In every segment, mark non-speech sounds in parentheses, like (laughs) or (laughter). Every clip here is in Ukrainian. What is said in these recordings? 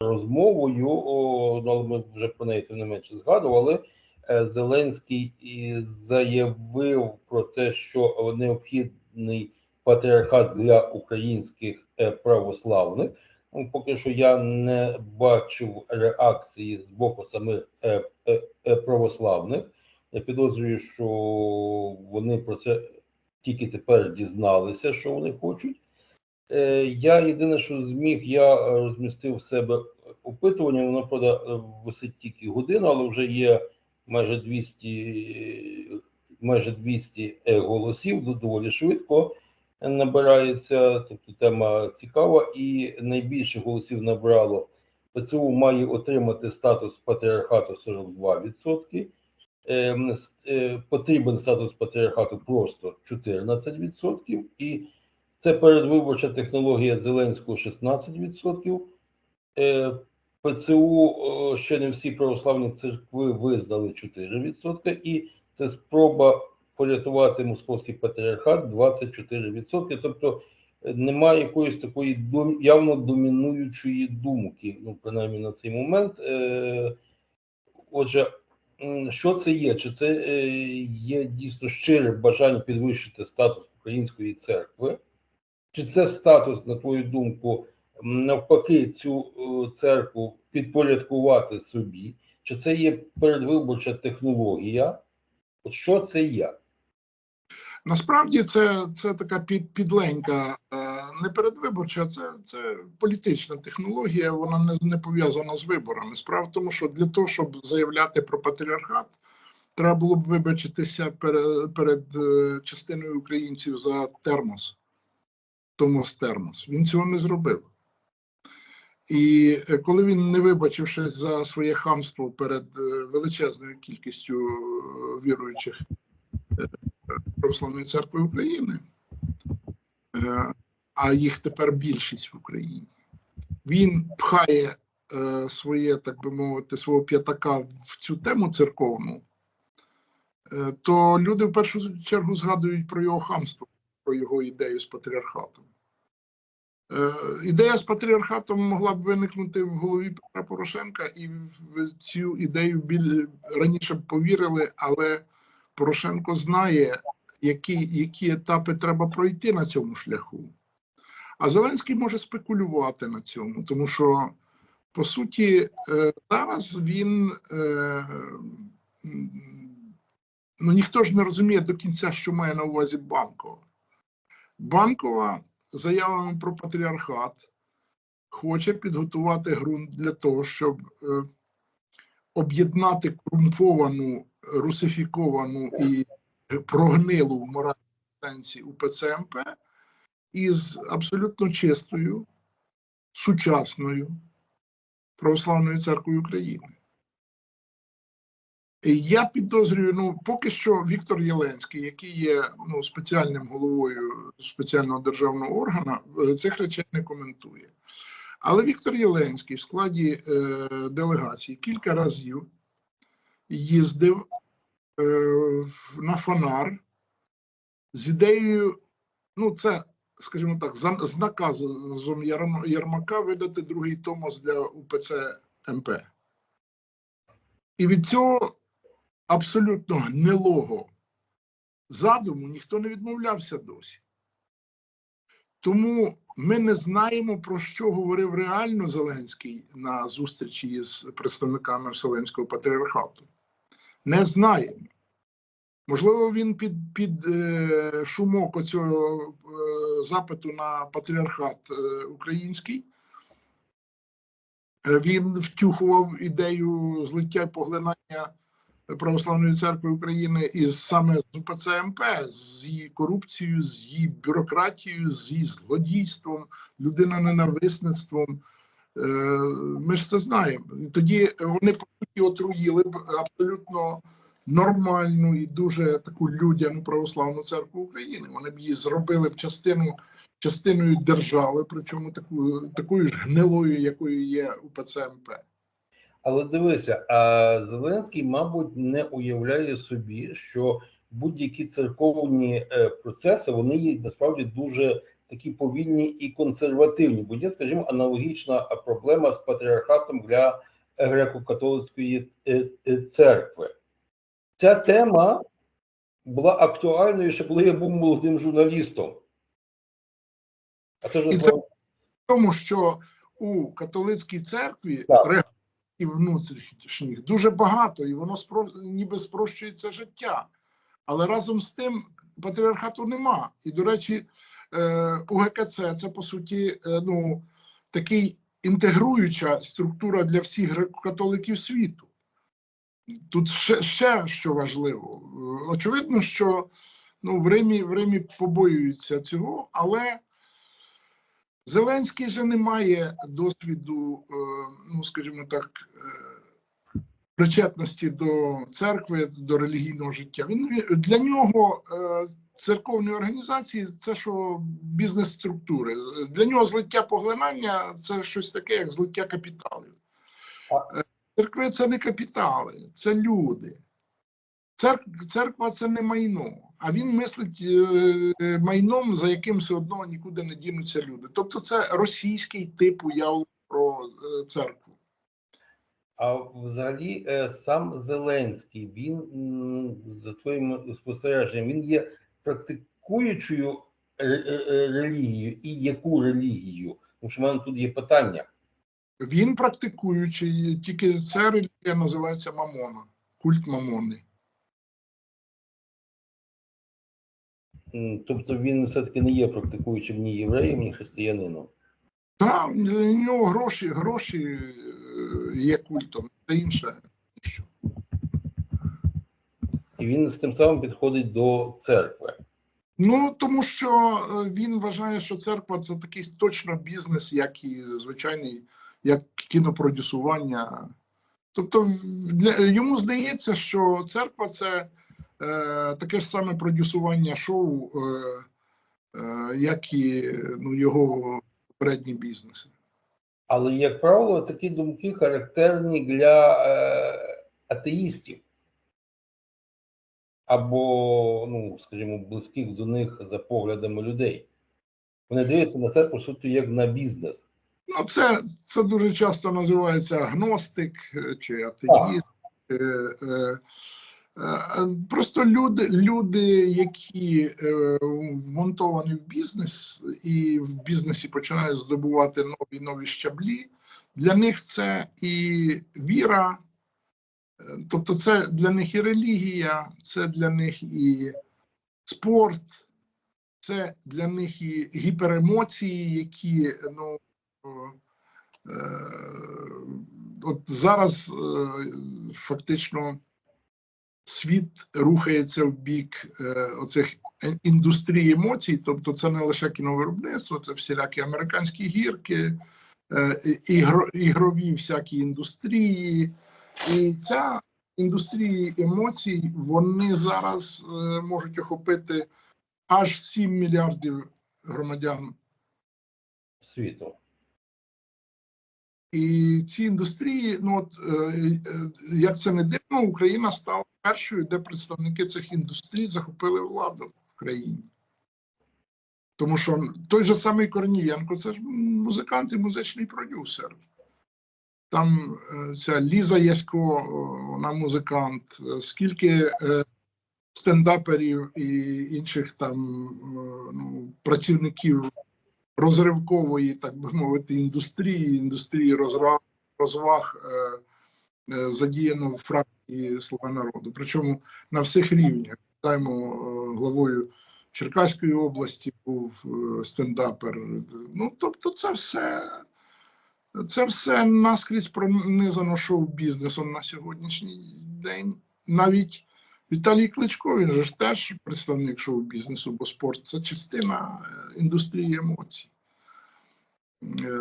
розмовою, ну, але ми вже про неї тим не менше згадували. е, Зеленський заявив про те, що необхідний патріархат для українських е, православних. Ну, Поки що я не бачив реакції з боку самих е, православних. Я підозрюю, що вони про це тільки тепер дізналися, що вони хочуть. Е, Я єдине, що зміг, я е, розмістив в себе опитування. Воно правда е, висить тільки годину, але вже є майже 200, е, майже 200 е, голосів. Доволі швидко набирається. Тобто тема цікава, і найбільше голосів набрало. ПЦУ має отримати статус патріархату 42%. Ем, е, Потрібен статус патріархату просто 14%. І це передвиборча технологія Зеленського 16%. Е, ПЦУ е, ще не всі православні церкви визнали 4%, і це спроба порятувати московський патріархат 24%. Тобто е, немає якоїсь такої явно домінуючої думки, ну принаймні на цей момент. Отже, що це є? Чи це є дійсно щире бажання підвищити статус української церкви? Чи це статус, на твою думку, навпаки, цю е, церкву підпорядкувати собі? Чи це є передвиборча технологія? От що це є? Насправді це, це така під, підленька, е, не передвиборча, це, це політична технологія, вона не, не пов'язана з виборами. Справа в тому, що для того, щоб заявляти про патріархат, треба було б вибачитися перед, перед частиною українців за термос. Томос Термос. Він цього не зробив. І е, коли він, не вибачившись за своє хамство перед е, величезною кількістю е, віруючих Православної церкви України, а їх тепер більшість в Україні, він пхає своє, так би мовити, свого п'ятака в цю тему церковну, то люди в першу чергу згадують про його хамство, про його ідею з патріархатом. Е, Ідея з патріархатом могла б виникнути в голові Петра Порошенка, і в цю ідею раніше б повірили, але Порошенко знає, які, які етапи треба пройти на цьому шляху. А Зеленський може спекулювати на цьому, тому що, по суті, е, зараз він е, ну ніхто ж не розуміє до кінця, що має на увазі Банкова. Банкова заявами про патріархат хоче підготувати ґрунт для того, щоб е, об'єднати корумповану, русифіковану і прогнилу в моральному сенсі УПЦ МП із абсолютно чистою, сучасною православною церквою України. Я підозрюю, ну поки що Віктор Єленський, який є ну, спеціальним головою спеціального державного органу, е, цих речей не коментує. Але Віктор Єленський в складі е, делегації кілька разів їздив е, на фонар з ідеєю, ну це, скажімо так, з наказом Ярм- Єрмака видати другий томос для УПЦ МП. І від цього абсолютно гнилого задуму ніхто не відмовлявся досі. Тому ми не знаємо, про що говорив реально Зеленський на зустрічі з представниками Вселенського патріархату. Не знаємо. Можливо, він під, під е, шумок оцього е, запиту на патріархат е, український. Він втюхував ідею злиття і поглинання Православної церкви України із саме з УПЦ МП, з її корупцією, з її бюрократією, з її злодійством, людиноненависництвом. Е, Ми ж це знаємо. Тоді вони по суті отруїли б абсолютно нормальну і дуже таку людяну православну церкву України. Вони б її зробили б частину частиною держави, причому таку, такою ж гнилою, якою є УПЦ МП. Але дивися, а Зеленський, мабуть, не уявляє собі, що будь-які церковні е, процеси вони є насправді дуже такі повільні і консервативні, бо є, скажімо, аналогічна проблема з патріархатом для греко-католицької е, е, церкви. Ця тема була актуальною ще коли я був молодим журналістом. А це І це- тому що у католицькій церкві Так. Регламентів внутрішніх дуже багато, і воно спро... ніби спрощується життя. Але разом з тим патріархату нема. І, до речі, е, УГКЦ це по суті е, ну, такий інтегруюча структура для всіх греко-католиків світу. Тут ще, ще що важливо. Е, Очевидно, що ну, в Римі, в Римі побоюються цього, але Зеленський же не має досвіду, е, ну скажімо так, е, причетності до церкви, до релігійного життя. Він для нього е, церковні організації це що бізнес-структури. Для нього злиття поглинання це щось таке, як злиття капіталів. Церкви це не капітали, це люди. Церк- Церква це не майно, а він мислить е, майном, за яким все одно нікуди не дінуться люди. Тобто це російський тип уявлення про е, церкву. А взагалі е, сам Зеленський, він за твоїм спостереженням, він є практикуючою ре- ре- релігією і яку релігію? Тому що в мене тут є питання. Він практикуючий, тільки ця релігія називається Мамона, культ Мамони. Тобто він все-таки не є практикуючим ні євреєм, ні християнином. Так, у нього гроші, гроші е, є культом, це інше. І він з тим самим підходить до церкви. Ну тому що е, він вважає, що церква це такий точно бізнес, як і звичайний, як кінопродюсування. Тобто, для йому здається, що церква це таке ж саме продюсування шоу, е, е, як і ну, його попередні бізнеси. Але, як правило, такі думки характерні для е, атеїстів. Або, ну, скажімо, близьких до них за поглядами людей. Вони дивляться на це, по суті, як на бізнес. Ну, це, це дуже часто називається агностик е, чи атеїст. Е, Просто люди, люди, які е, вмонтовані в бізнес і в бізнесі починають здобувати нові нові щаблі, для них це і віра, е, тобто це для них і релігія, це для них і спорт, це для них і гіперемоції, які ну, от зараз фактично світ рухається в бік е, оцих індустрій емоцій, тобто це не лише кіновиробництво, це всілякі американські гірки, е, ігро, ігрові всякі індустрії. І ця індустрії емоцій вони зараз е, можуть охопити аж 7 мільярдів громадян світу. І ці індустрії, ну от е, е, як це не дивно, Україна стала першою, де представники цих індустрій захопили владу в країні. Тому що той же самий Корнієнко, це ж музикант і музичний продюсер. Там е, ця Ліза Ясько, вона музикант, скільки стендаперів і інших там ну, працівників розривкової, так би мовити, індустрії, індустрії розваг, розваг е, е, задіяно в фракції Слуга народу. Причому на всіх рівнях. Даємо е, главою Черкаської області був е, стендапер. Ну, тобто, це все. Це все наскрізь пронизано шоу-бізнесом на сьогоднішній день. Навіть Віталій Кличко, він же ж теж представник шоу-бізнесу, бо спорт це частина е, індустрії емоцій. Е,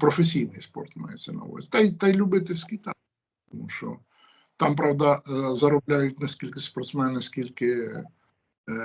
Професійний спорт мається на увазі. Та й, та й любительський там. Тому що там, правда, е, заробляють не скільки спортсмени, скільки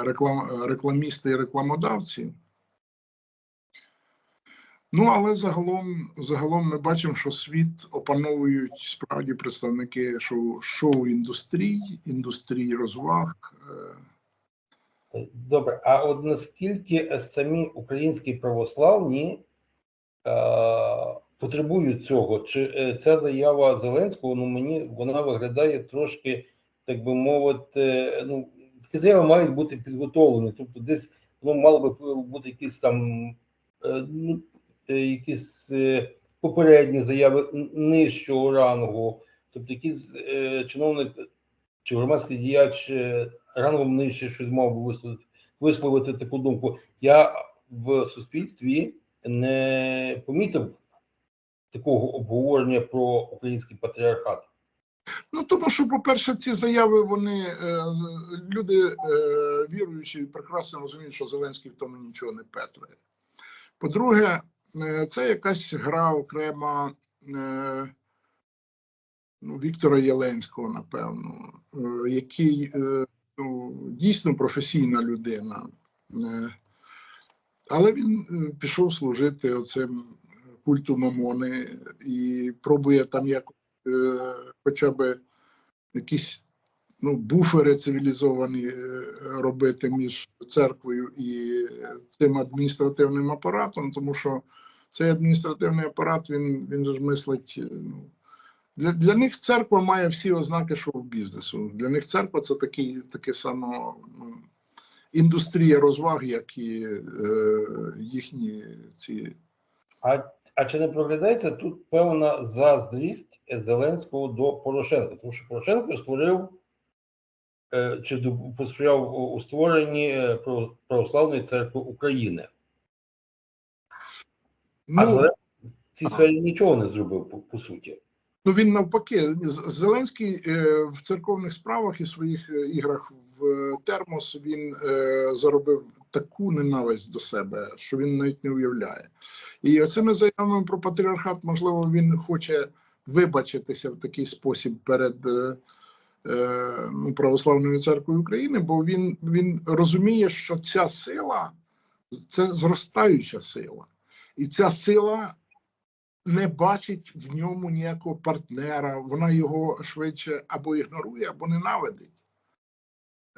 реклам, рекламісти і рекламодавці. Ну, але загалом, загалом ми бачимо, що світ опановують справді представники шоу, шоу-індустрій, індустрії розваг. Е, Добре, а от наскільки самі українські православні е, потребують цього? Чи е, ця заява Зеленського, ну мені вона виглядає трошки, так би мовити, ну такі заяви мають бути підготовлені. Тобто, десь ну, мало би бути якісь там е, ну, якісь е, попередні заяви нижчого рангу, тобто якийсь е, чиновник чи громадський діяч е, рангом нижче щось мав би висловити, висловити таку думку. Я в суспільстві не помітив такого обговорення про український патріархат. Ну тому що, по-перше, ці заяви вони е, люди е, віруючі прекрасно розуміють, що Зеленський в тому нічого не петрає. По-друге, е, це якась гра окрема е, ну, Віктора Єленського, напевно, е, який е, ну, дійсно професійна людина. Е, але він е, пішов служити оцим культу Мамони і пробує там якось е, хоча б якісь ну, буфери цивілізовані е, робити між церквою і е, цим адміністративним апаратом, тому що цей адміністративний апарат він, він ж мислить. е, Ну, для, для них церква має всі ознаки шоу-бізнесу. Для них церква це такий, таке само ну, індустрія розваг, як і е, їхні ці А, а чи не проглядається тут певна заздрість Зеленського до Порошенка? Тому що Порошенко створив е, чи посприяв у- створенні е, православної церкви України. А ну, Зеленський в цій сфері нічого не зробив по, по суті. Ну він навпаки, Зеленський е, в церковних справах і своїх е, іграх в е, термос він е, заробив таку ненависть до себе, що він навіть не уявляє. І оцими заявами про патріархат, можливо, він хоче вибачитися в такий спосіб перед е, е, ну, православною церквою України, бо він, він розуміє, що ця сила це зростаюча сила, і ця сила не бачить в ньому ніякого партнера, вона його швидше або ігнорує, або ненавидить.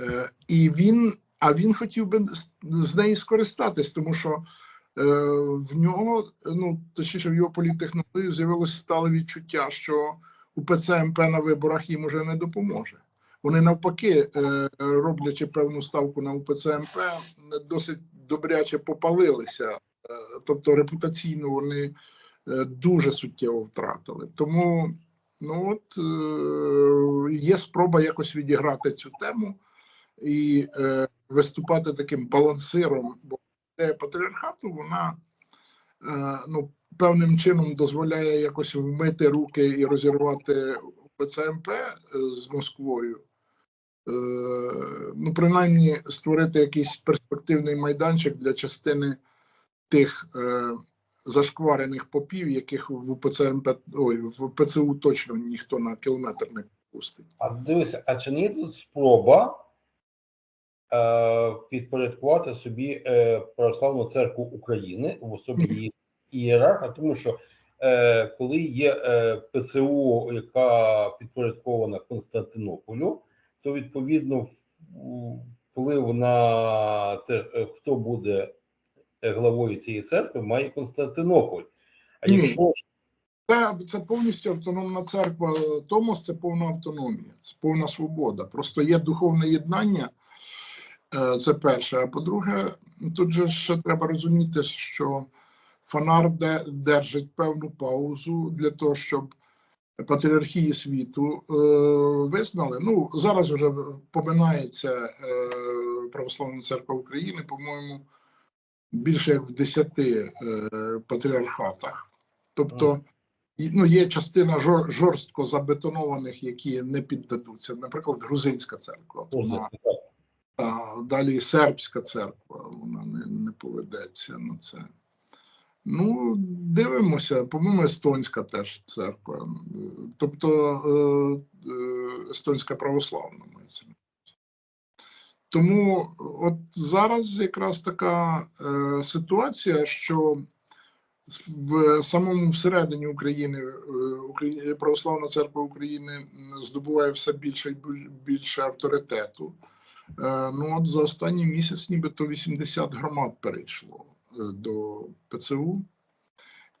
Е, і він, а він хотів би з- неї скористатись, тому що е, в нього, ну точніше, в його політтехнології з'явилось стале відчуття, що УПЦ МП на виборах їм уже не допоможе. Вони навпаки, е, роблячи певну ставку на УПЦ МП, досить добряче попалилися. Е, тобто репутаційно вони е, дуже суттєво втратили. Тому ну от е, є спроба якось відіграти цю тему і виступати таким балансиром, бо ідея патріархату вона ну, певним чином дозволяє якось вмити руки і розірвати ПЦМП з Москвою. Ну, принаймні, створити якийсь перспективний майданчик для частини тих е, зашкварених попів, яких в УПЦ МП, ой, в ПЦУ точно ніхто на кілометр не пустить. А дивися, а чи не є тут спроба е, підпорядкувати собі е, Православну церкву України в особі (laughs) її ієрарха, тому що е, коли є е, ПЦУ, яка підпорядкована Константинополю, то відповідно вплив на те, е, хто буде главою цієї церкви, має Константинополь. А Ні. якщо Це, це повністю автономна церква. Томос це повна автономія, це повна свобода. Просто є духовне єднання. е, Це перше. А по-друге, тут же ще треба розуміти, що фанар де- держить певну паузу для того, щоб патріархії світу е, визнали. Ну зараз вже поминається е, Православна церква України, по-моєму, більше як в десяти е, патріархатах. Тобто, ну, є частина жор, жорстко забетонованих, які не піддадуться. Наприклад, грузинська церква. Вона, а, далі сербська церква, вона не, не поведеться на це. Ну, дивимося, по-моєму, естонська теж церква. Тобто е, е, естонська православна. Тому от зараз якраз така е, ситуація, що в самому всередині України е, Украї- Православна церква України здобуває все більше і більше авторитету. ну от за останній місяць нібито 80 громад перейшло е, до ПЦУ.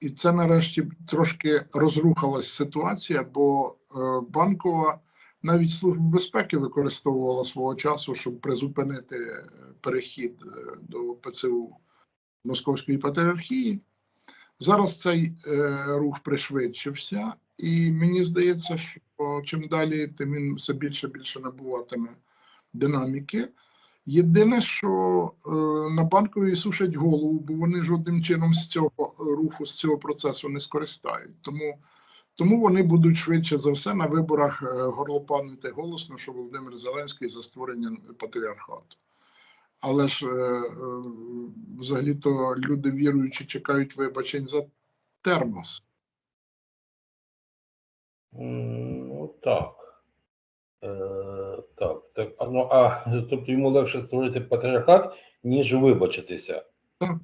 І це нарешті трошки розрухалась ситуація, бо е, банкова навіть служба безпеки використовувала свого часу, щоб призупинити е, перехід е, до ПЦУ Московської патріархії. Зараз цей е, рух пришвидшився, і мені здається, що чим далі, тим він все більше більше набуватиме динаміки. Єдине, що е, на банковій сушать голову, бо вони жодним чином з цього руху, з цього процесу не скористають. Тому, тому вони будуть швидше за все на виборах е, горлопанити голосно, що Володимир Зеленський за створення патріархату. Але ж е, е, взагалі-то люди віруючі чекають вибачень за термос. Ну так. Е, так, так. А, ну, а тобто йому легше створити патріархат, ніж вибачитися. Так.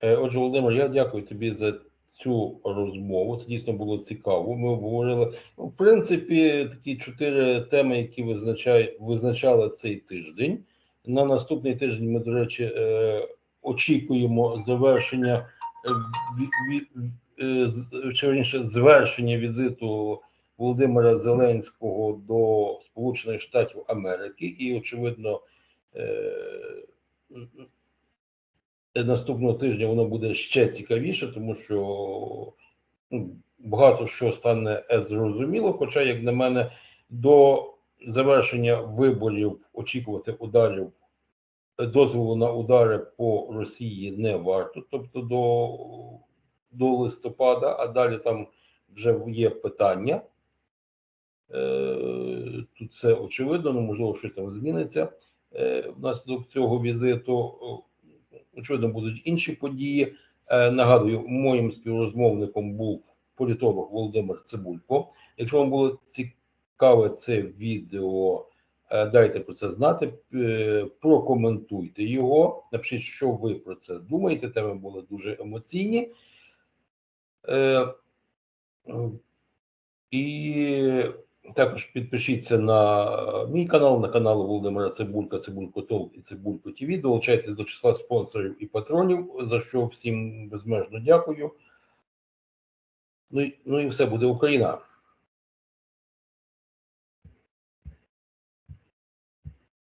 Е, Отже, Володимир, я дякую тобі за цю розмову. Це дійсно було цікаво. Ми обговорили, ну, в принципі, такі чотири теми, які визначає, визначали цей тиждень. На наступний тиждень ми, до речі, е, очікуємо завершення е, е, верніше, звершення візиту Володимира Зеленського до Сполучених Штатів Америки, і очевидно. Е, наступного тижня воно буде ще цікавіше, тому що ну, багато що стане е, зрозуміло. Хоча, як на мене, до завершення виборів очікувати ударів е, дозволу на удари по Росії не варто, тобто до, до листопада, а далі там вже є питання. Тут це очевидно, ну можливо, щось там зміниться внаслідок цього візиту. Очевидно, будуть інші події. Е, Нагадую, моїм співрозмовником був політолог Володимир Цибулько. Якщо вам було цікаве це відео, е, дайте про це знати, е, прокоментуйте його, напишіть, що ви про це думаєте. Теми були дуже емоційні. І також підпишіться на мій канал, на канал Володимира Цибулька, Цибулько Толк і Цибулько ТВ. Долучайтесь до числа спонсорів і патронів, за що всім безмежно дякую. Ну, і- ну і все буде Україна.